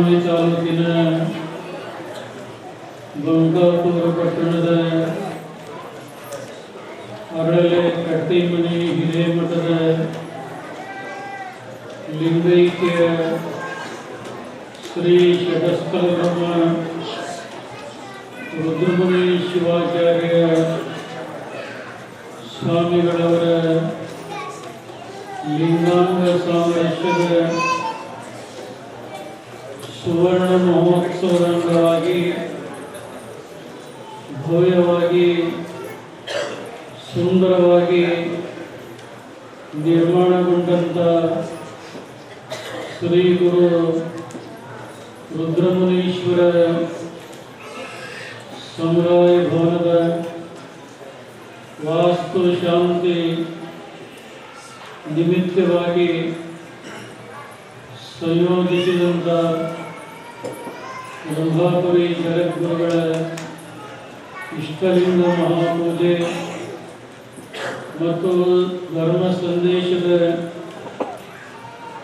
ಬೆಳಗಾವಿ ತಾಲೂಕಿನ ಗಂಗಾಪುರ ಪಟ್ಟಣದ ಅರಳೆ ಕಟ್ಟಿಮನಿ ಹಿರೇಮಠದ ಲಿಂಗೈಕ್ಯ ಶ್ರೀ ಷಟಸ್ಥಲ ಬ್ರಹ್ಮ ರುದ್ರಮುನಿ ಶಿವಾಚಾರ್ಯ ಸ್ವಾಮಿಗಳವರ ಲಿಂಗಾಂಗ ಸಾಮರಸ್ಯದ ಸುವರ್ಣ ಮಹೋತ್ಸವದ ಅಂಗವಾಗಿ ಭವ್ಯವಾಗಿ, ಸುಂದರವಾಗಿ ನಿರ್ಮಾಣಗೊಂಡಂಥ ಶ್ರೀ ಗುರು ರುದ್ರಮುನೀಶ್ವರ ಸಮುದಾಯ ಭವನದ ವಾಸ್ತು ಶಾಂತಿ ನಿಮಿತ್ತವಾಗಿ ಸಂಯೋಜಿಸಿದಂಥ ರಂಭಾಪುರಿ ಜಗದ್ಗುರುಗಳ ಇಷ್ಟಲಿಂಗ ಮಹಾಪೂಜೆ ಮತ್ತು ಧರ್ಮ ಸಂದೇಶದ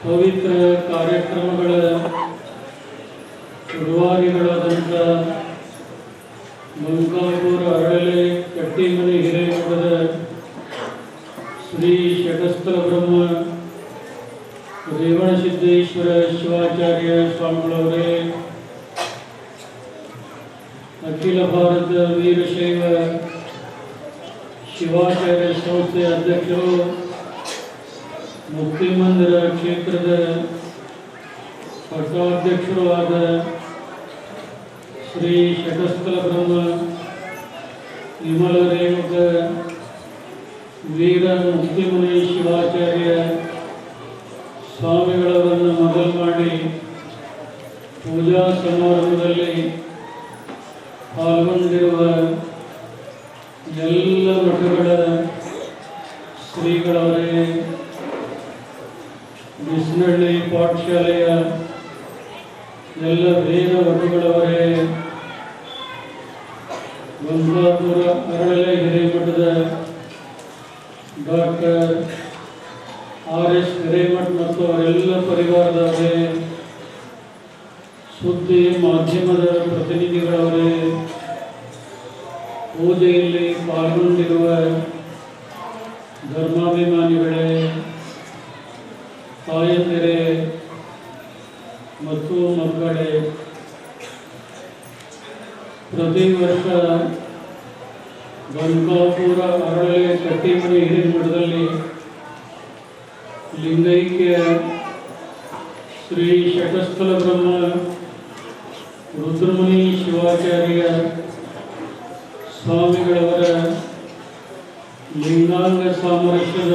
ಪವಿತ್ರ ಕಾರ್ಯಕ್ರಮಗಳ ಗುರುವಾರಿಗಳಾದಂಥ ಮಂಕಾಪುರ ಅರಳೆ ಕಟ್ಟಿಮನೆ ಹಿರೇಮಠದ ಶ್ರೀ ಷಟಸ್ಥಲ ಬ್ರಹ್ಮ ರೇವಣಸಿದ್ದೇಶ್ವರ ಶಿವಾಚಾರ್ಯ ಸ್ವಾಮಿಗಳವರೇ ಅಖಿಲ ಭಾರತ ವೀರಶೈವ ಶಿವಾಚಾರ್ಯ ಸಂಸ್ಥೆ ಅಧ್ಯಕ್ಷರು, ಮುಕ್ತಿ ಮಂದಿರ ಕ್ಷೇತ್ರದ ಪಟ್ಟಾಧ್ಯಕ್ಷರು ಆದ ಶ್ರೀ ಷಟಸ್ಥಲ ಬ್ರಹ್ಮ ವಿಮಲ ರೇಣುಕ, ವೀರ ಮುಕ್ತಿಮುನಿ ಶಿವಾಚಾರ್ಯ ಸ್ವಾಮಿಗಳವರನ್ನು ಮೊದಲು ಮಾಡಿ ಪೂಜಾ ಸಮಾರಂಭದಲ್ಲಿ ಪಾಲ್ಗೊಂಡಿರುವ ಎಲ್ಲ ಮಠಗಳ ಶ್ರೀಗಳವರೇ ಬಿಸ್ನಳ್ಳಿ ಪಾಠಶಾಲೆಯ ಎಲ್ಲ ವೇದ ವಟುಗಳವರೇ ಬಂಗಾಪುರ ಅರಳೆ ಹಿರೇಮಠದ ಡಾಕ್ಟರ್ ಆರ್ ಎಸ್ ಹಿರೇಮಠ್ ಮತ್ತು ಅವರೆಲ್ಲ ಪರಿವಾರದವರೇ ಸುದ್ದಿ ಮಾಧ್ಯಮದ ಪ್ರತಿನಿಧಿಗಳವರೇ ಪೂಜೆಯಲ್ಲಿ ಪಾಲ್ಗೊಂಡಿರುವ ಧರ್ಮಾಭಿಮಾನಿಗಳೇ ತಾಯಂದಿರೇ ಮತ್ತು ಮಕ್ಕಳೇ ಪ್ರತಿ ವರ್ಷ ಬಂಕಾಪುರ ಅರಳೆ ಕಟ್ಟಿಮನಿ ಹಿರೇಮಠದಲ್ಲಿ ಲಿಂಗೈಕ್ಯ ಶ್ರೀ ಷಟಸ್ಥಲ ಬ್ರಹ್ಮ ರುದ್ರಮುನಿ ಶಿವಾಚಾರ್ಯ ಸ್ವಾಮಿಗಳವರ ಲಿಂಗಾಂಗ ಸಾಮರಸ್ಯದ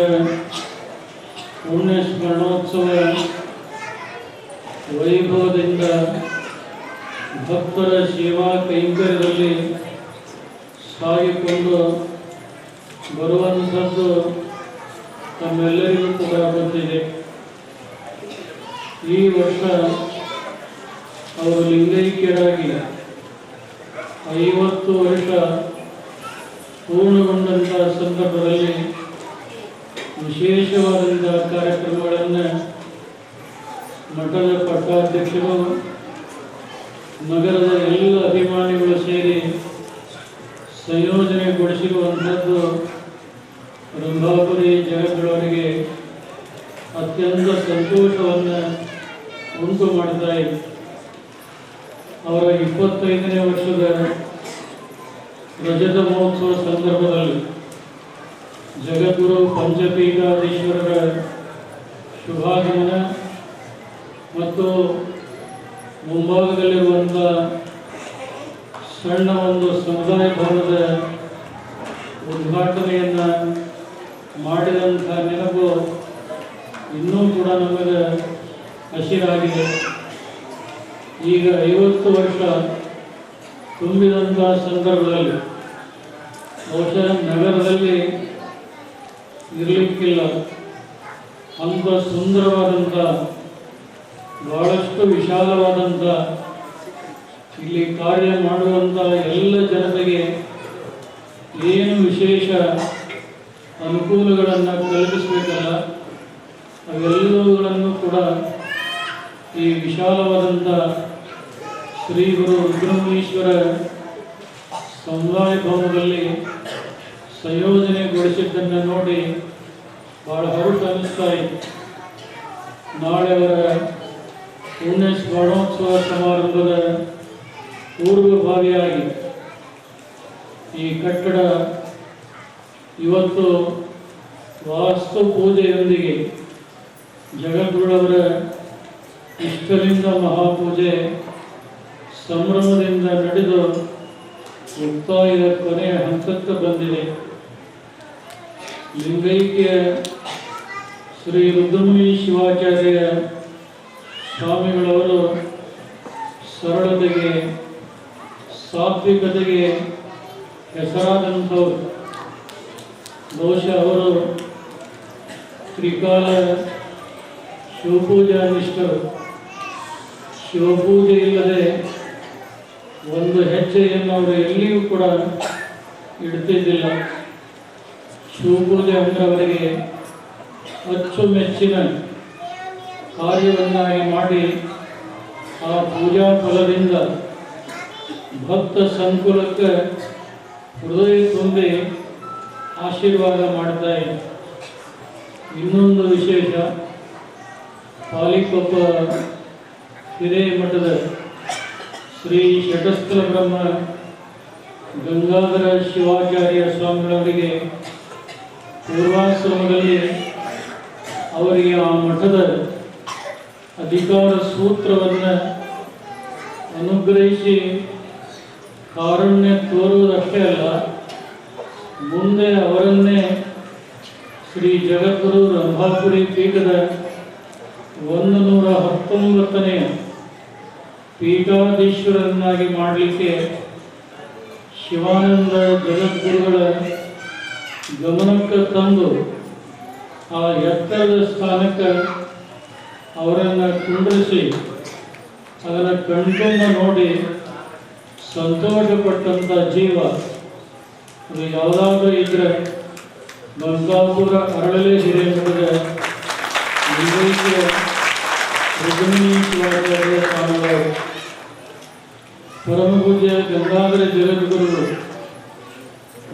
ಪುಣ್ಯ ಸ್ಮರಣೋತ್ಸವ ವೈಭವದಿಂದ ಭಕ್ತರ ಸೇವಾ ಕೈಂಕರ್ಯದಲ್ಲಿ ಸಾಗಿಕೊಂಡು ಬರುವಂಥದ್ದು ತಮ್ಮೆಲ್ಲರಿಗೂ ಕೂಡ ಬಂದಿದೆ. ಈ ವರ್ಷ ಅವರು ಲಿಂಗೈಕ್ಯರಾಗಿ ಐವತ್ತು ವರ್ಷ ಪೂರ್ಣಗೊಂಡಂಥ ಸಂದರ್ಭದಲ್ಲಿ ವಿಶೇಷವಾದಂತಹ ಕಾರ್ಯಕ್ರಮಗಳನ್ನು ಮಠದ ಪಟ್ಟಾಧ್ಯಕ್ಷರು, ನಗರದ ಎಲ್ಲ ಅಭಿಮಾನಿಗಳು ಸೇರಿ ಸಂಯೋಜನೆಗೊಳಿಸಿರುವಂಥದ್ದು ರಂಭಾಪುರಿ ಜಗದ್ಗಳವರಿಗೆ ಅತ್ಯಂತ ಸಂತೋಷವನ್ನು ಉಂಟು ಮಾಡ್ತಾ ಇದೆ. ಅವರ ಇಪ್ಪತ್ತೈದನೇ ವರ್ಷದ ರಜತ ಮಹೋತ್ಸವ ಸಂದರ್ಭದಲ್ಲಿ ಜಗದ್ಗುರು ಪಂಚಪೀಠಾಧೀಶ್ವರರ ಶುಭಾಗಮನ ಮತ್ತು ಮುಂಭಾಗದಲ್ಲಿರುವಂಥ ಸಣ್ಣ ಒಂದು ಸಮುದಾಯ ಭವನದ ಉದ್ಘಾಟನೆಯನ್ನು ಮಾಡಿದಂಥ ನೆನಪು ಇನ್ನೂ ಕೂಡ ನಮಗೆ ಹಸಿರಾಗಿದೆ. ಈಗ ಐವತ್ತು ವರ್ಷ ತುಂಬಿದಂಥ ಸಂದರ್ಭದಲ್ಲಿ ಬಹುಶಃ ನಗರದಲ್ಲಿ ಇರಲಿಕ್ಕಿಲ್ಲ. ಅಂಥ ಸುಂದರವಾದಂಥ ಬಹಳಷ್ಟು ವಿಶಾಲವಾದಂಥ ಇಲ್ಲಿ ಕಾರ್ಯ ಮಾಡುವಂಥ ಎಲ್ಲ ಜನತೆಗೆ ಏನು ವಿಶೇಷ ಅನುಕೂಲಗಳನ್ನು ಕಲ್ಪಿಸಬೇಕಲ್ಲ, ಅವೆಲ್ಲವುಗಳನ್ನು ಕೂಡ ಈ ವಿಶಾಲವಾದಂಥ ಶ್ರೀ ಗುರು ರುದ್ರಮುನೀಶ್ವರ ಸಮುದಾಯ ಭವನದಲ್ಲಿ ಸಂಯೋಜನೆಗೊಳಿಸಿದ್ದನ್ನು ನೋಡಿ ಬಹಳ ಹರುಷ ಅನ್ನಿಸ್ತಾ ಇತ್ತು ನಾಳೆ ಅವರ ಪುಣ್ಯ ಸ್ಮರಣೋತ್ಸವ ಸಮಾರಂಭದ ಪೂರ್ವಭಾವಿಯಾಗಿ ಈ ಕಟ್ಟಡ ಇವತ್ತು ವಾಸ್ತು ಪೂಜೆಯೊಂದಿಗೆ ಜಗದ್ಗುರುಳವರ ಇಷ್ಟಲಿಂಗ ಮಹಾಪೂಜೆ ಸಂಭ್ರಮದಿಂದ ನಡೆದು ಮುಕ್ತಾಯದ ಕೊನೆಯ ಹಂತಕ್ಕೆ ಬಂದಿದೆ. ಲಿಂಗೈಕ್ಯ ಶ್ರೀ ರುದ್ರಮುನಿ ಶಿವಾಚಾರ್ಯ ಸ್ವಾಮಿಗಳವರು ಸರಳತೆಗೆ, ಸಾತ್ವಿಕತೆಗೆ ಹೆಸರಾದಂಥವ್ರು. ಬಹುಶಃ ಅವರು ತ್ರಿಕಾಲ ಶಿವಪೂಜಾ ನಿಷ್ಠರು ಶಿವಪೂಜೆ ಇಲ್ಲದೆ ಒಂದು ಹೆಜ್ಜೆಯನ್ನು ಅವರು ಎಲ್ಲಿಯೂ ಕೂಡ ಇಡ್ತಿದ್ದಿಲ್ಲ. ಅವರಿಗೆ ಅಚ್ಚುಮೆಚ್ಚಿನ ಕಾರ್ಯವನ್ನಾಗಿ ಮಾಡಿ ಆ ಪೂಜಾ ಫಲದಿಂದ ಭಕ್ತ ಸಂಕುಲಕ್ಕೆ ಹೃದಯ ತುಂಬಿ ಆಶೀರ್ವಾದ ಮಾಡ್ತಾ ಇದೆ ಇನ್ನೊಂದು ವಿಶೇಷ, ಪಾಲಿಕೊಪ್ಪ ಹಿರೇಮಠದ ಶ್ರೀ ಷಟಸ್ಥಲ ಬ್ರಹ್ಮ ಗಂಗಾಧರ ಶಿವಾಚಾರ್ಯ ಸ್ವಾಮಿಗಳವರಿಗೆ ಪೂರ್ವಾಶ್ರಮದಲ್ಲಿ ಅವರಿಗೆ ಆ ಮಠದ ಅಧಿಕಾರ ಸೂತ್ರವನ್ನು ಅನುಗ್ರಹಿಸಿ ಕಾರುಣ್ಯ ತೋರುವುದಷ್ಟೇ ಅಲ್ಲ, ಮುಂದೆ ಅವರನ್ನೇ ಶ್ರೀ ಜಗದ್ಗುರು ರಂಭಾಪುರಿ ಪೀಠದ ಒಂದು ನೂರ ಹತ್ತೊಂಬತ್ತನೆಯ ಪೀಠಾಧೀಶ್ವರನ್ನಾಗಿ ಮಾಡಲಿಕ್ಕೆ ಶಿವಾನಂದ ಜಗದ್ಗುರುಗಳ ಗಮನಕ್ಕೆ ತಂದು ಆ ಎತ್ತರದ ಸ್ಥಾನಕ್ಕೆ ಅವರನ್ನು ಕುಂಡ್ರಿಸಿ ಅದನ್ನು ಕಣ್ತುಂಬ ನೋಡಿ ಸಂತೋಷಪಟ್ಟಂಥ ಜೀವ. ಅದು ಯಾವುದಾದ್ರೂ ಇದ್ದರೆ ಬಂಗಾಪುರ ಅರಳಲೆ ಶಿವಾಚಾರ್ಯ ಸ್ವಾಮಿಗಳು ಪರಮಪೂಜ್ಯ ಗಂಗಾಧರ ಜಗದ್ಗುರುಗಳು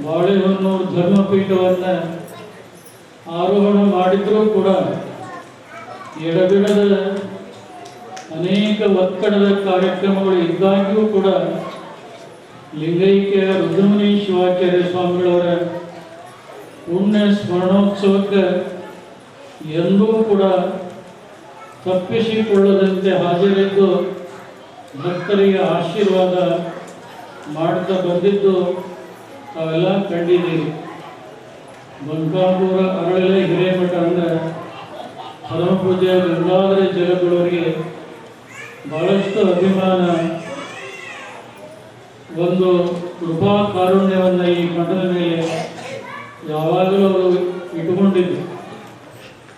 ಬಾಳೆಹೊನ್ನೂರು ಧರ್ಮಪೀಠವನ್ನು ಆರೋಹಣ ಮಾಡಿದ್ರೂ ಕೂಡ ಎಡಬಿಡದ ಅನೇಕ ಒತ್ತಡದ ಕಾರ್ಯಕ್ರಮಗಳು ಇದ್ದಾಗಿಯೂ ಕೂಡ ಲಿಂಗೈಕ್ಯ ರುದ್ರಮುನಿ ಶಿವಾಚಾರ್ಯ ಸ್ವಾಮಿಗಳವರ ಪುಣ್ಯ ಸ್ಮರಣೋತ್ಸವಕ್ಕೆ ಎಂದೂ ಕೂಡ ತಪ್ಪಿಸಿಕೊಳ್ಳದಂತೆ ಹಾಜರಿದ್ದು ಭಕ್ತರಿಗೆ ಆಶೀರ್ವಾದ ಮಾಡ್ತಾ ಬಂದಿದ್ದು ತಾವೆಲ್ಲ ಕಂಡಿದ್ದೀರಿ. ಬಂಕಾಪುರ ಅರಳಲೆ ಹಿರೇಮಠ ಹಲವು ಪೂಜೆಯ ಗಂಗಾಧರ ಜಲಗಳವರಿಗೆ ಬಹಳಷ್ಟು ಅಭಿಮಾನ. ಒಂದು ಕೃಪಾ ಕಾರುಣ್ಯವನ್ನು ಈ ಮಠದ ಮೇಲೆ ಯಾವಾಗಲೂ ಅವರು ಇಟ್ಟುಕೊಂಡಿದ್ದು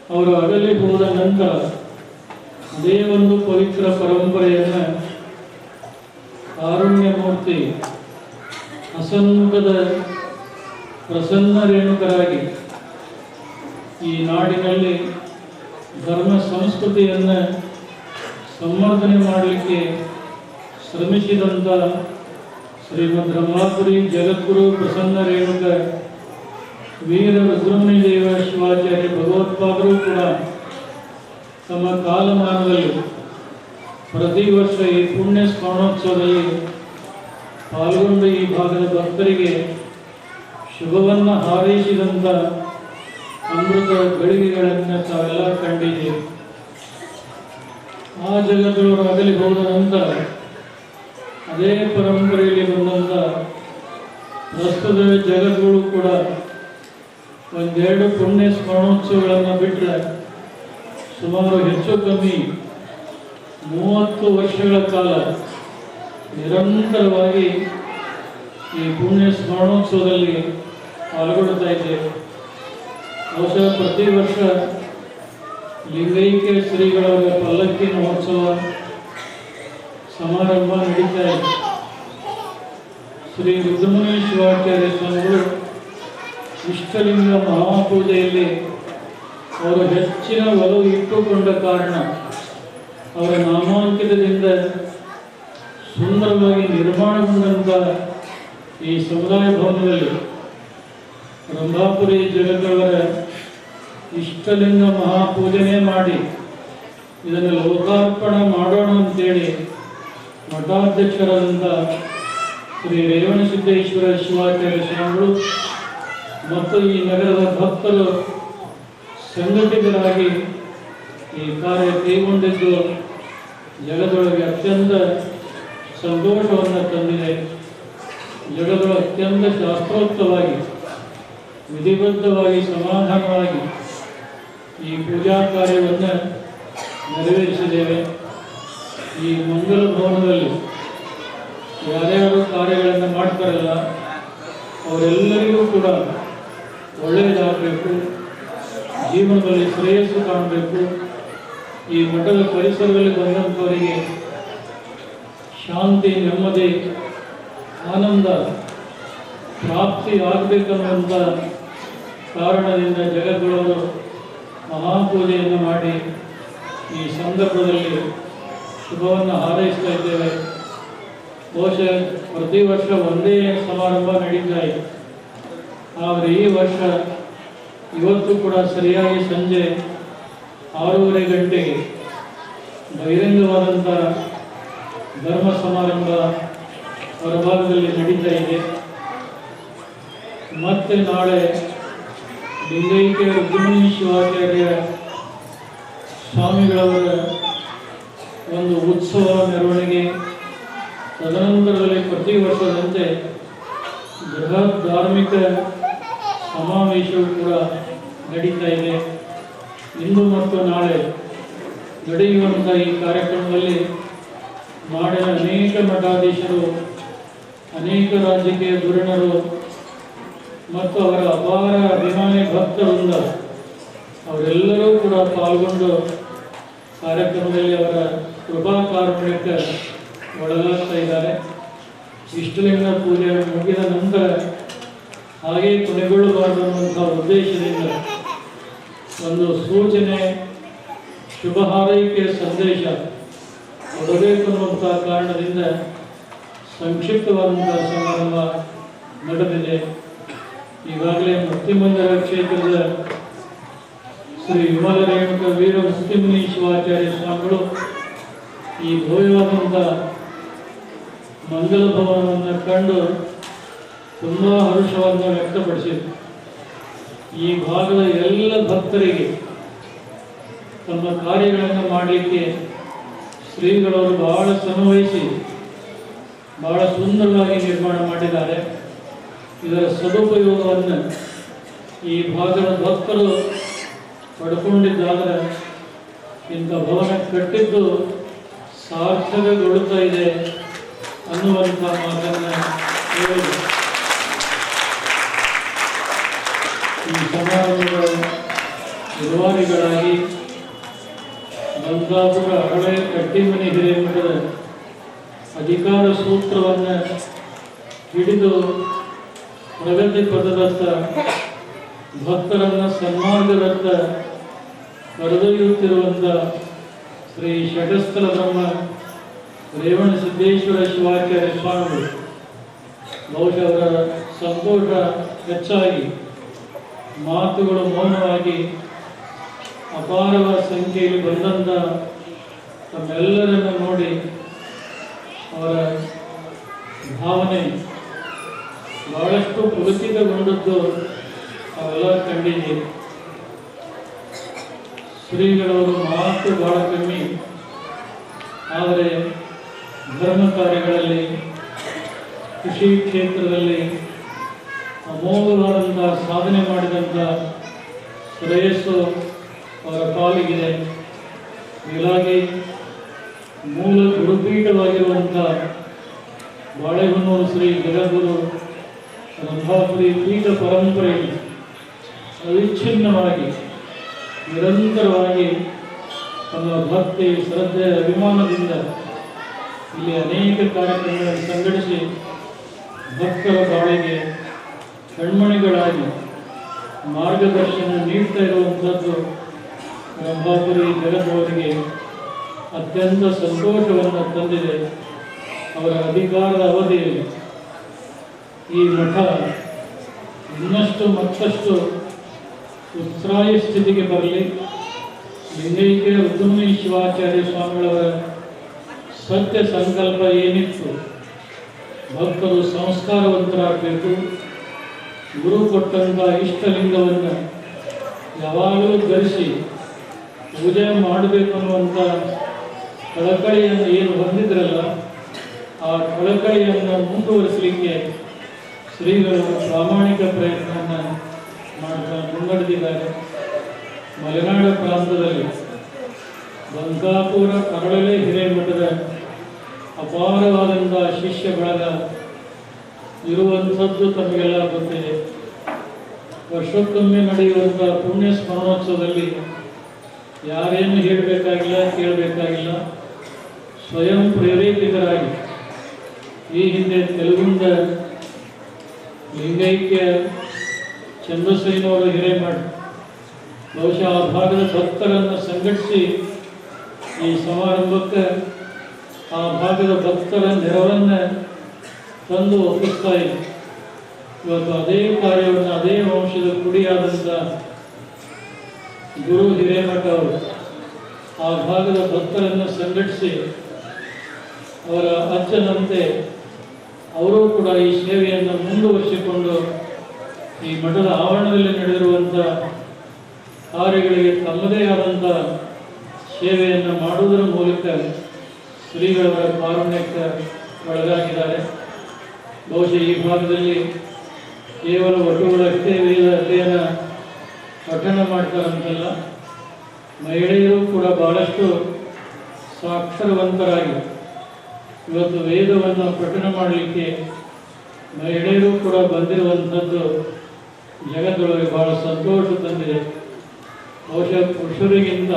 ಅವರು ಅಗಲಿ ಹೋದ ನಂತರ ಅದೇ ಒಂದು ಪವಿತ್ರ ಪರಂಪರೆಯನ್ನು ಮೂರ್ತಿ ಅಸಂಗದ ಪ್ರಸನ್ನ ರೇಣುಕರಾಗಿ ಈ ನಾಡಿನಲ್ಲಿ ಧರ್ಮ ಸಂಸ್ಕೃತಿಯನ್ನು ಸಂವರ್ಧನೆ ಮಾಡಲಿಕ್ಕೆ ಶ್ರಮಿಸಿದಂಥ ಶ್ರೀಮದ್ ರಮಾಪುರಿ ಜಗದ್ಗುರು ಪ್ರಸನ್ನ ರೇಣುಕ ವೀರ ರುದ್ರಮುನಿ ದೇವ ಶಿವಾಚಾರ್ಯ ಭಗವತ್ಪಾದರು ಕೂಡ ತಮ್ಮ ಕಾಲಮಾನದಲ್ಲಿ ಪ್ರತಿ ವರ್ಷ ಈ ಪುಣ್ಯ ಸ್ಮರಣೋತ್ಸವದಲ್ಲಿ ಪಾಲ್ಗೊಂಡು ಈ ಭಾಗದ ಭಕ್ತರಿಗೆ ಶುಭವನ್ನು ಹಾರೈಸಿದಂಥ ಅಮೃತ ಗಳಿಗೆಗಳನ್ನು ತಾವೆಲ್ಲ ಕಂಡಿದ್ದೀವಿ ಆ ಜಗದವರು ಅಗಲಿ ಹೋದ ನಂತರ ಅದೇ ಪರಂಪರೆಯಲ್ಲಿ ಬಂದಂಥ ಪ್ರಸ್ತುತ ಜಗದ್ಗಳು ಕೂಡ ಒಂದೆರಡು ಪುಣ್ಯ ಸ್ಮರಣೋತ್ಸವಗಳನ್ನು ಬಿಟ್ಟರೆ ಸುಮಾರು ಹೆಚ್ಚು ಕಮ್ಮಿ ಮೂವತ್ತು ವರ್ಷಗಳ ಕಾಲ ನಿರಂತರವಾಗಿ ಈ ಪುಣ್ಯ ಸ್ಮರಣೋತ್ಸವದಲ್ಲಿ ಪಾಲ್ಗೊಳ್ತಾ ಇದ್ದೇವೆ ಬಹುಶಃ ಪ್ರತಿ ವರ್ಷ ಲಿಂಗೈಕ್ಯ ಶ್ರೀಗಳವರ ಪಲ್ಲಕ್ಕಿ ಮಹೋತ್ಸವ ಸಮಾರಂಭ ನಡೀತಾ ಇದೆ. ಶ್ರೀ ರುದ್ರಮುನಿ ಶಿವಾಚಾರ್ಯ ಸ್ವಾಮಿಗಳು ಇಷ್ಟಲಿಂಗ ಮಹಾಪೂಜೆಯಲ್ಲಿ ಅವರು ಹೆಚ್ಚಿನ ಒಲವು ಇಟ್ಟುಕೊಂಡ ಕಾರಣ ಅವರ ನಾಮಾಂಕಿತದಿಂದ ಸುಂದರವಾಗಿ ನಿರ್ಮಾಣಗೊಂಡಂಥ ಈ ಸಮುದಾಯ ಭವನದಲ್ಲಿ ರಂಭಾಪುರಿ ಜಗತ್ತವರ ಇಷ್ಟಲಿಂಗ ಮಹಾಪೂಜನೆ ಮಾಡಿ ಇದನ್ನು ಲೋಕಾರ್ಪಣೆ ಮಾಡೋಣ ಅಂತೇಳಿ ಮಠಾಧ್ಯಕ್ಷರಾದಂಥ ಶ್ರೀ ರೇವಣಸಿದ್ದೇಶ್ವರ ಶಿವಾಚಾರ್ಯ ಸ್ವಾಮಿಗಳು ಮತ್ತು ಈ ನಗರದ ಭಕ್ತರು ಸಂಘಟಿತರಾಗಿ ಈ ಕಾರ್ಯ ಕೈಗೊಂಡಿದ್ದು ಜಗದೊಳಗೆ ಅತ್ಯಂತ ಸಂತೋಷವನ್ನು ತಂದಿದೆ. ಜಗದೊಳ ಅತ್ಯಂತ ಶಾಸ್ತ್ರೋಕ್ತವಾಗಿ, ವಿಧಿಬದ್ಧವಾಗಿ, ಸಮಾಧಾನವಾಗಿ ಈ ಪೂಜಾ ಕಾರ್ಯವನ್ನು ನೆರವೇರಿಸಿದ್ದೇವೆ. ಈ ಮಂಗಲ ಭವನದಲ್ಲಿ ಯಾರ್ಯಾರು ಕಾರ್ಯಗಳನ್ನು ಮಾಡ್ತಾರಲ್ಲ, ಅವರೆಲ್ಲರಿಗೂ ಕೂಡ ಒಳ್ಳೆಯದಾಗಬೇಕು, ಜೀವನದಲ್ಲಿ ಶ್ರೇಯಸ್ಸು ಕಾಣಬೇಕು. ಈ ಮಠದ ಪರಿಸರದಲ್ಲಿ ಬಂದಂಥವರಿಗೆ ಶಾಂತಿ, ನೆಮ್ಮದಿ, ಆನಂದ, ಪ್ರಾಪ್ತಿ ಆಗಬೇಕನ್ನುವಂಥ ಕಾರಣದಿಂದ ಜಗದ್ಗುಳವರು ಮಹಾಪೂಜೆಯನ್ನು ಮಾಡಿ ಈ ಸಂದರ್ಭದಲ್ಲಿ ಶುಭವನ್ನು ಹಾರೈಸ್ತಾ ಇದ್ದೇವೆ. ಬಹುಶಃ ಪ್ರತಿ ವರ್ಷ ಒಂದೇ ಸಮಾರಂಭ ನಡೀತಾ ಇದೆ. ಆದರೆ ಈ ವರ್ಷ ಇವತ್ತು ಕೂಡ ಸರಿಯಾಗಿ ಸಂಜೆ ಆರೂವರೆ ಗಂಟೆಗೆ ಬಹಿರಂಗವಾದಂಥ ಧರ್ಮ ಸಮಾರಂಭ ಹೊರಭಾಗದಲ್ಲಿ ನಡೀತಾ ಇದೆ. ಮತ್ತೆ ನಾಳೆ ಲಿಂಗೈಕ್ಯ ರುದ್ರಮುನಿ ಶಿವಾಚಾರ್ಯ ಸ್ವಾಮಿಗಳವರ ಒಂದು ಉತ್ಸವ ಮೆರವಣಿಗೆ. ತದನಂತರದಲ್ಲಿ ಪ್ರತಿ ವರ್ಷದಂತೆ ಬೃಹತ್ ಧಾರ್ಮಿಕ ಸಮಾವೇಶವು ಕೂಡ ನಡೀತಾ ಇದೆ. ಇಂದು ಮತ್ತು ನಾಳೆ ನಡೆಯುವಂಥ ಈ ಕಾರ್ಯಕ್ರಮದಲ್ಲಿ ನಾಡಿನ ಅನೇಕ ಮಠಾಧೀಶರು, ಅನೇಕ ರಾಜಕೀಯ ಧುರಣರು ಮತ್ತು ಅವರ ಅಪಾರ ಅಭಿಮಾನಿ ಭಕ್ತರಿಂದ ಅವರೆಲ್ಲರೂ ಕೂಡ ಪಾಲ್ಗೊಂಡು ಕಾರ್ಯಕ್ರಮದಲ್ಲಿ ಅವರ ಕೃಪಾ ಕಾರ್ಪಣ್ಯಕ್ಕೆ ಒಳಗಾಗ್ತಾ ಇದ್ದಾರೆ. ಇಷ್ಟಲಿಂಗ ಪೂಜೆ ಮುಗಿದ ನಂತರ ಹಾಗೆ ಕೊನೆಗೊಳ್ಳಬಾರದು ಅನ್ನುವಂಥ ಉದ್ದೇಶದಿಂದ ಒಂದು ಸೂಚನೆ, ಶುಭ ಹಾರೈಕೆಯ ಸಂದೇಶ ಕೊಡಬೇಕು ಕಾರಣದಿಂದ ಸಂಕ್ಷಿಪ್ತವಾದಂಥ ಸಮಾರಂಭ ನಡೆದಿದೆ. ಈಗಾಗಲೇ ಮುಕ್ತಿಮಂದಿರ ಕ್ಷೇತ್ರದ ಶ್ರೀ ವಿಮಲ ರೇಣುಕ ವೀರ ಮುಸ್ಲಿಮುನಿ ಶಿವಾಚಾರ್ಯ ಸ್ವಾಮಿಗಳು ಈ ಭವ್ಯವಾದಂಥ ಮಂಗಲ ಭವನವನ್ನು ಕಂಡು ತುಂಬ ಹರುಷವನ್ನು ವ್ಯಕ್ತಪಡಿಸಿದರು. ಈ ಭಾಗದ ಎಲ್ಲ ಭಕ್ತರಿಗೆ ತಮ್ಮ ಕಾರ್ಯಗಳನ್ನು ಮಾಡಲಿಕ್ಕೆ ಶ್ರೀಗಳವರು ಬಹಳ ಶ್ರಮವಹಿಸಿ ಬಹಳ ಸುಂದರವಾಗಿ ನಿರ್ಮಾಣ ಮಾಡಿದ್ದಾರೆ. ಇದರ ಸದುಪಯೋಗವನ್ನು ಈ ಭಾಗದ ಭಕ್ತರು ಪಡ್ಕೊಂಡಿದ್ದಾದರೆ ಇಂಥ ಭವನ ಕಟ್ಟಿದ್ದು ಸಾರ್ಥಕಗೊಳ್ಳುತ್ತಾ ಇದೆ ಅನ್ನುವಂಥ ಮಾತನ್ನು ಹೇಳಿ ಈ ಸಮಾರಂಭಗಳ ನಿರ್ವಹಣೆಗಳಾಗಿ ಗಂಗಾಪುರ ಹಳೆ ಕಟ್ಟಿಮನೆ ಹಿರೇಮಠದ ಅಧಿಕಾರ ಸೂತ್ರವನ್ನು ಹಿಡಿದು ಪ್ರಗತಿ ಪದದತ್ತ ಭಕ್ತರನ್ನು ಸನ್ಮಾರ್ಗದತ್ತ ಕರೆದೊಯ್ಯುತ್ತಿರುವಂಥ ಶ್ರೀ ಷಟಸ್ಥಲ ಬ್ರಹ್ಮ ರೇವಣ ಸಿದ್ದೇಶ್ವರ ಶಿವಾಚಾರ್ಯ ಸ್ವಾಮಿಗಳು. ಬಹುಶಃ ಅವರ ಸಂತೋಷ ಹೆಚ್ಚಾಗಿ ಮಾತುಗಳು ಮೌನವಾಗಿ ಅಪಾರವಾದ ಸಂಖ್ಯೆಯಲ್ಲಿ ಬಂದಂಥ ತಮ್ಮೆಲ್ಲರನ್ನು ನೋಡಿ ಅವರ ಭಾವನೆ ಬಹಳಷ್ಟು ಪುಲಕಿತಗೊಂಡದ್ದು ಅವೆಲ್ಲ ಕಂಡಿದ್ದೀವಿ ಶ್ರೀಗಳವರು ಮಾತು ಬಹಳ ಕಮ್ಮಿ. ಆದರೆ ಧರ್ಮ ಕಾರ್ಯಗಳಲ್ಲಿ, ಕೃಷಿ ಕ್ಷೇತ್ರದಲ್ಲಿ ಅಮೋಘವಾದಂಥ ಸಾಧನೆ ಮಾಡಿದಂಥ ಶ್ರೇಯಸ್ಸು ಅವರ ಪಾಲಿಗಿದೆ ಹೀಗಾಗಿ ಮೂಲ ಗುರುಪೀಠವಾಗಿರುವಂಥ ಬಾಳೆಹೊನ್ನೂರು ಶ್ರೀ ಜಗದ್ಗುರು ರಂಭಾಪುರಿ ಪೀಠ ಪರಂಪರೆ ಅವಿಚ್ಛಿನ್ನವಾಗಿ, ನಿರಂತರವಾಗಿ ತಮ್ಮ ಭಕ್ತಿ, ಶ್ರದ್ಧೆ, ಅಭಿಮಾನದಿಂದ ಇಲ್ಲಿ ಅನೇಕ ಕಾರ್ಯಕ್ರಮಗಳನ್ನು ಸಂಘಟಿಸಿ ಭಕ್ತರ ಬಾಳಿಗೆ ಕಣ್ಮಣಿಗಳಾಗಿ ಮಾರ್ಗದರ್ಶನ ನೀಡ್ತಾ ಇರುವಂಥದ್ದು ರಂಭಾಪುರಿ ಜಗದವರಿಗೆ ಅತ್ಯಂತ ಸಂತೋಷವನ್ನು ತಂದಿದೆ. ಅವರ ಅಧಿಕಾರದ ಅವಧಿಯಲ್ಲಿ ಈ ಮಠ ಇನ್ನಷ್ಟು ಮತ್ತಷ್ಟು ಉತ್ಸಾಹಿ ಸ್ಥಿತಿಗೆ ಬರಲಿ. ಲಿಂಗೈಕ್ಯ ಉದ್ಯಮಿ ಶಿವಾಚಾರ್ಯ ಸ್ವಾಮಿಗಳವರ ಸತ್ಯ ಸಂಕಲ್ಪ ಏನಿತ್ತು, ಭಕ್ತರು ಸಂಸ್ಕಾರವಂತರಾಗಬೇಕು. ಗುರು ಕೊಟ್ಟಂಥ ಇಷ್ಟಲಿಂಗವನ್ನು ಯಾವಾಗಲೂ ಧರಿಸಿ ಪೂಜೆ ಮಾಡಬೇಕು ಅನ್ನುವಂಥ ಕಳಕಳಿಯನ್ನು ಏನು ಹೊಂದಿದ್ರಲ್ಲ, ಆ ಕಳಕಳಿಯನ್ನು ಮುಂದುವರಿಸಲಿಕ್ಕೆ ಶ್ರೀಗಳು ಪ್ರಾಮಾಣಿಕ ಪ್ರಯತ್ನವನ್ನು ಮಾಡ್ತಾ ಮುನ್ನಡೆದಿದ್ದಾರೆ ಮಲೆನಾಡು ಪ್ರಾಂತದಲ್ಲಿ ಬಂಕಾಪುರ, ಕರಳಲೆ ಹಿರೇಮಠದ ಅಪಾರವಾದಂಥ ಶಿಷ್ಯ ಬಳಗ ಇರುವಂಥದ್ದು ತಮಗೆಲ್ಲ ಗೊತ್ತಿದೆ. ವರ್ಷಕ್ಕೊಮ್ಮೆ ನಡೆಯುವಂಥ ಪುಣ್ಯ ಸ್ಮರಣೋತ್ಸವದಲ್ಲಿ ಯಾರೇನು ಹೇಳಬೇಕಾಗಿಲ್ಲ, ಕೇಳಬೇಕಾಗಿಲ್ಲ, ಸ್ವಯಂ ಪ್ರೇರೇಪಿತರಾಗಿ ಈ ಹಿಂದೆ ತೆಲುಗುಂದ ಲಿಂಗೈಕ್ಯ ಚಂದ್ರಸೈನವರು ಹಿರೇ ಮಾಡಿ, ಬಹುಶಃ ಆ ಭಾಗದ ಭಕ್ತರನ್ನು ಸಂಘಟಿಸಿ ಈ ಸಮಾರಂಭಕ್ಕೆ ಆ ಭಾಗದ ಭಕ್ತರ ನೆರವನ್ನು ತಂದು ಒಪ್ಪಿಸ್ತಾ ಇದೆ ಇವತ್ತು ಅದೇ ಕಾರ್ಯವನ್ನು ಅದೇ ವಂಶದ ಕುಡಿಯಾದಂಥ ಗುರು ಹಿರೇಮಠ ಅವರು ಆ ಭಾಗದ ಭಕ್ತರನ್ನು ಸಂಘಟಿಸಿ ಅವರ ಅಜ್ಜನಂತೆ ಅವರು ಕೂಡ ಈ ಸೇವೆಯನ್ನು ಮುಂದುವರಿಸಿಕೊಂಡು ಈ ಮಠದ ಆವರಣದಲ್ಲಿ ನಡೆದಿರುವಂಥ ಕಾರ್ಯಗಳಿಗೆ ತಮ್ಮದೇ ಆದಂಥ ಸೇವೆಯನ್ನು ಮಾಡುವುದರ ಮೂಲಕ ಶ್ರೀಗಳವರ ಕಾರುಣ್ಯಕ್ಕೆ ಒಳಗಾಗಿದ್ದಾರೆ. ಬಹುಶಃ ಈ ಭಾಗದಲ್ಲಿ ಕೇವಲ ಒಟ್ಟುಗಳಷ್ಟೇ ವೇದ ಅಧ್ಯಯನ ಪಠಣ ಮಾಡ್ತಾರಂತಲ್ಲ. ಮಹಿಳೆಯರು ಕೂಡ ಬಹಳಷ್ಟು ಸಾಕ್ಷರವಂತರಾಗಿ ಇವತ್ತು ವೇದವನ್ನು ಪಠಣ ಮಾಡಲಿಕ್ಕೆ ಮಹಿಳೆಯರು ಕೂಡ ಬಂದಿರುವಂಥದ್ದು ಜಗತ್ತೊಳಗೆ ಬಹಳ ಸಂತೋಷ ತಂದಿದೆ. ಬಹುಶಃ ಪುರುಷರಿಗಿಂತ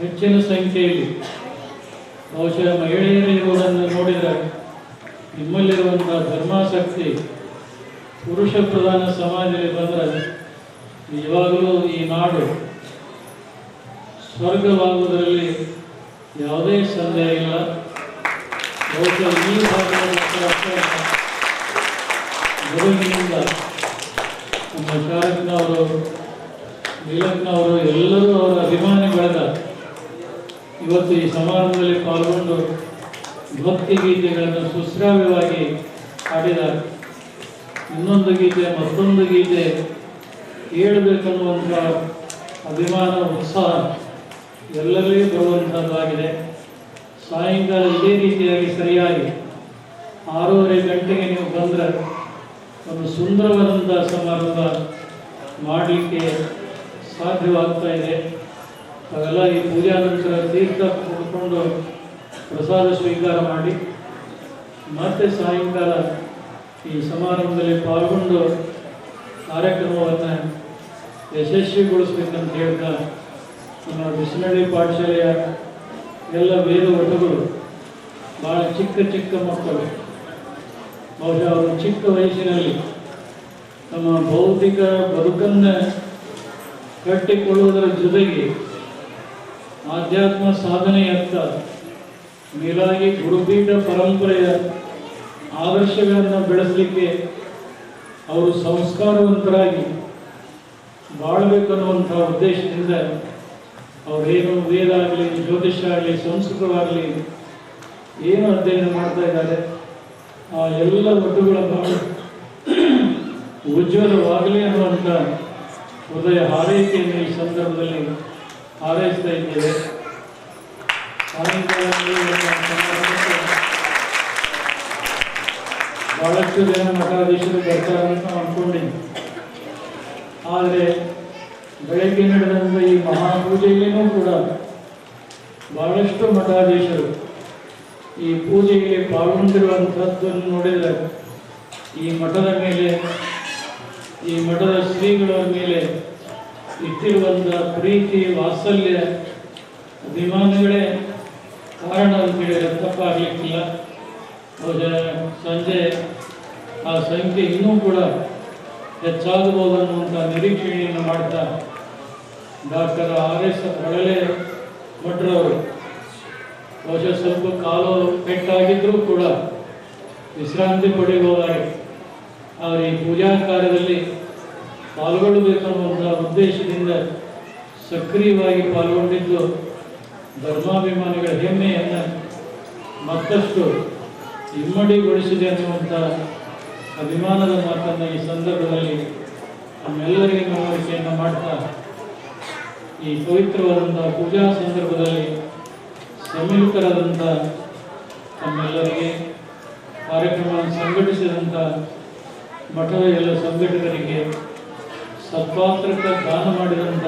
ಹೆಚ್ಚಿನ ಸಂಖ್ಯೆಯಲ್ಲಿ ಬಹುಶಃ ಮಹಿಳೆಯರಿರುವುದನ್ನು ನೋಡಿದರೆ ನಿಮ್ಮಲ್ಲಿರುವಂಥ ಧರ್ಮಾಸಕ್ತಿ ಪುರುಷ ಪ್ರಧಾನ ಸಮಾಜದಲ್ಲಿ ಬಂದರೆ ನಿಜವಾಗಲೂ ಈ ನಾಡು ಸ್ವರ್ಗವಾಗುವುದರಲ್ಲಿ ಯಾವುದೇ ಸಂದೇಹ ಇಲ್ಲ. ಬಹುಶಃ ಈ ಭಾಗದ ನಮ್ಮ ಶಾರಕ್ನವರು ನೀಲಕ್ನವರು ಎಲ್ಲರೂ ಅವರ ಅಭಿಮಾನಿ ಬೆಳೆದ ಇವತ್ತು ಈ ಸಮಾರಂಭದಲ್ಲಿ ಪಾಲ್ಗೊಂಡು ಭಕ್ತಿ ಗೀತೆಗಳನ್ನು ಸುಶ್ರಾವ್ಯವಾಗಿ ಹಾಡಿದ್ದಾರೆ. ಇನ್ನೊಂದು ಗೀತೆ, ಮತ್ತೊಂದು ಗೀತೆ ಹೇಳಬೇಕನ್ನುವಂಥ ಅಭಿಮಾನ, ಉತ್ಸಾಹ ಎಲ್ಲರಲ್ಲಿ ಬರುವಂಥದ್ದಾಗಿದೆ ಸಾಯಂಕಾಲ ಇದೇ ರೀತಿಯಾಗಿ ಸರಿಯಾಗಿ ಆರೂವರೆ ಗಂಟೆಗೆ ನೀವು ಬಂದರೆ ಒಂದು ಸುಂದರವಾದಂಥ ಸಮಾರಂಭ ಮಾಡಲಿಕ್ಕೆ ಸಾಧ್ಯವಾಗ್ತಾ ಇದೆ. ಅವೆಲ್ಲ ಈ ಪೂಜಾ ನಂತರ ತೀರ್ಥ ಕುಡ್ಕೊಂಡು ಪ್ರಸಾದ ಸ್ವೀಕಾರ ಮಾಡಿ, ಮತ್ತೆ ಸಾಯಂಕಾಲ ಈ ಸಮಾರಂಭದಲ್ಲಿ ಪಾಲ್ಗೊಂಡು ಕಾರ್ಯಕ್ರಮವನ್ನು ಯಶಸ್ವಿಗೊಳಿಸ್ಬೇಕಂತ ಹೇಳ್ತಾ ನಮ್ಮ ಬಿಸಿನಳ್ಳಿ ಪಾಠಶಾಲೆಯ ಎಲ್ಲ ವೇದ ಒಟ್ಟುಗಳು ಭಾಳ ಚಿಕ್ಕ ಚಿಕ್ಕ ಮಕ್ಕಳು. ಬಹುಶಃ ಅವರು ಚಿಕ್ಕ ವಯಸ್ಸಿನಲ್ಲಿ ತಮ್ಮ ಭೌತಿಕ ಬದುಕನ್ನು ಕಟ್ಟಿಕೊಳ್ಳುವುದರ ಜೊತೆಗೆ ಆಧ್ಯಾತ್ಮ ಸಾಧನೆಯತ್ತ ಮೇಲಾಗಿ ಗುರುಪೀಠ ಪರಂಪರೆಯ ಆದರ್ಶಗಳನ್ನು ಬೆಳೆಸಲಿಕ್ಕೆ ಅವರು ಸಂಸ್ಕಾರವಂತರಾಗಿ ಬಾಳಬೇಕನ್ನುವಂಥ ಉದ್ದೇಶದಿಂದ ಅವರೇನು ವೇದ ಆಗಲಿ ಜ್ಯೋತಿಷ್ಯ ಆಗಲಿ ಸಂಸ್ಕೃತವಾಗಲಿ ಏನು ಅಧ್ಯಯನ ಮಾಡ್ತಾ ಇದ್ದಾರೆ, ಆ ಎಲ್ಲ ಋತುಗಳ ಭಾಗ ಉಜ್ವಲವಾಗಲಿ ಅನ್ನುವಂಥ ಹೃದಯ ಹಾರೈಕೆಯನ್ನು ಈ ಸಂದರ್ಭದಲ್ಲಿ ಹಾರೈಸ್ತಾ ಇದ್ದೇವೆ. ಬಹಳಷ್ಟು ಜನ ಮಠಾಧೀಶರು ಬರ್ತಾರೆ ಅಂತ ಅಂದ್ಕೊಂಡಿದ್ದೀನಿ ಆದರೆ ಬೆಳಗ್ಗೆ ನಡೆದಂಥ ಈ ಮಹಾಪೂಜೆಯಲ್ಲಿನೂ ಕೂಡ ಬಹಳಷ್ಟು ಮಠಾಧೀಶರು ಈ ಪೂಜೆಗೆ ಪಾಲ್ಗೊಂಡಿರುವಂಥದ್ದನ್ನು ನೋಡಿದರೆ ಈ ಮಠದ ಮೇಲೆ, ಈ ಮಠದ ಶ್ರೀಗಳ ಮೇಲೆ ಇಟ್ಟಿರುವಂಥ ಪ್ರೀತಿ, ವಾತ್ಸಲ್ಯ, ಅಭಿಮಾನಗಳೇ ಕಾರಣ ಅಂತೇಳಿ ತಪ್ಪಾಗಲಿಕ್ಕಿಲ್ಲ. ಬಹುಶಃ ಸಂಜೆ ಆ ಸಂಖ್ಯೆ ಇನ್ನೂ ಕೂಡ ಹೆಚ್ಚಾಗಬಹುದು ಅನ್ನುವಂಥ ನಿರೀಕ್ಷೆಯನ್ನು ಮಾಡ್ತಾ ಡಾಕ್ಟರ್ ಆರ್ ಎಸ್ ಹೊಳಲೆ ಭಟ್ರವರು ಬಹುಶಃ ಸ್ವಲ್ಪ ಕಾಲು ಪೆಟ್ಟಾಗಿದ್ದರೂ ಕೂಡ ವಿಶ್ರಾಂತಿ ಪಡೆಯುವವರಾಗಿ ಅವರ ಈ ಪೂಜಾ ಕಾರ್ಯದಲ್ಲಿ ಪಾಲ್ಗೊಳ್ಳಬೇಕನ್ನುವಂಥ ಉದ್ದೇಶದಿಂದ ಸಕ್ರಿಯವಾಗಿ ಪಾಲ್ಗೊಂಡಿದ್ದು ಧರ್ಮಾಭಿಮಾನಿಗಳ ಹೆಮ್ಮೆಯನ್ನು ಮತ್ತಷ್ಟು ಇಮ್ಮಡಿಗೊಳಿಸಿದೆ ಅನ್ನುವಂಥ ಅಭಿಮಾನದ ಮಾತನ್ನು ಈ ಸಂದರ್ಭದಲ್ಲಿ ನಮ್ಮೆಲ್ಲರಿಗೆ ಮನವರಿಕೆಯನ್ನು ಮಾಡ್ತಾ ಈ ಪವಿತ್ರವಾದಂಥ ಪೂಜಾ ಸಂದರ್ಭದಲ್ಲಿ ಸಮ್ಮಿಲಿತರಾದಂಥ ನಮ್ಮೆಲ್ಲರಿಗೆ ಕಾರ್ಯಕ್ರಮವನ್ನು ಸಂಘಟಿಸಿದಂಥ ಮಠದ ಎಲ್ಲ ಸಂಘಟಕರಿಗೆ ಸತ್ಪಾತ್ರಕ್ಕೆ ದಾನ ಮಾಡಿದಂಥ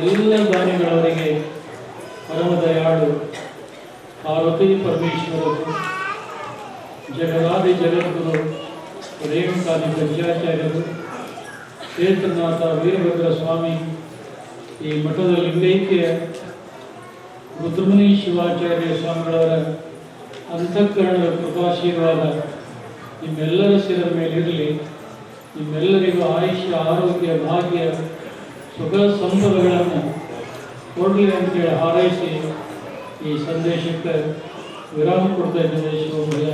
ಎಲ್ಲ ದಾನಿಗಳವರಿಗೆ ಪರಮ ದಯಾಳು ಪಾರ್ವತಿ ಪರಮೇಶ್ವರರು ಜಗದಾದಿ ಜಗದ್ಗುರು, ರೇಣುಕಾದಿ ಗಂಜಾಚಾರ್ಯರು ಕ್ಷೇತ್ರನಾಥ ವೀರಭದ್ರ ಸ್ವಾಮಿ ಈ ಮಠದ ಲಿಂಗೈಕ್ಯ ರುದ್ರಮುನಿ ಶಿವಾಚಾರ್ಯ ಸ್ವಾಮಿಗಳವರ ಅಂತಃಕರಣದ ಕೃಪಾಶೀರ್ವಾದ ನಿಮ್ಮೆಲ್ಲರ ಸಿರ ಮೇಲಿರಲಿ ನಿಮ್ಮೆಲ್ಲರಿಗೂ ಆಯುಷ್ಯ, ಆರೋಗ್ಯ, ಭಾಗ್ಯ, ಸುಖ ಸಂಪದಗಳನ್ನು ಕೊಡಲಿ ಅಂತೇಳಿ ಹಾರೈಸಿ ಈ ಸಂದೇಶಕ್ಕೆ ವಿರಾಮ ಕೊಡ್ತಾ ಇದ್ದೇನೆ ಶಿವಮೊಗ್ಗ.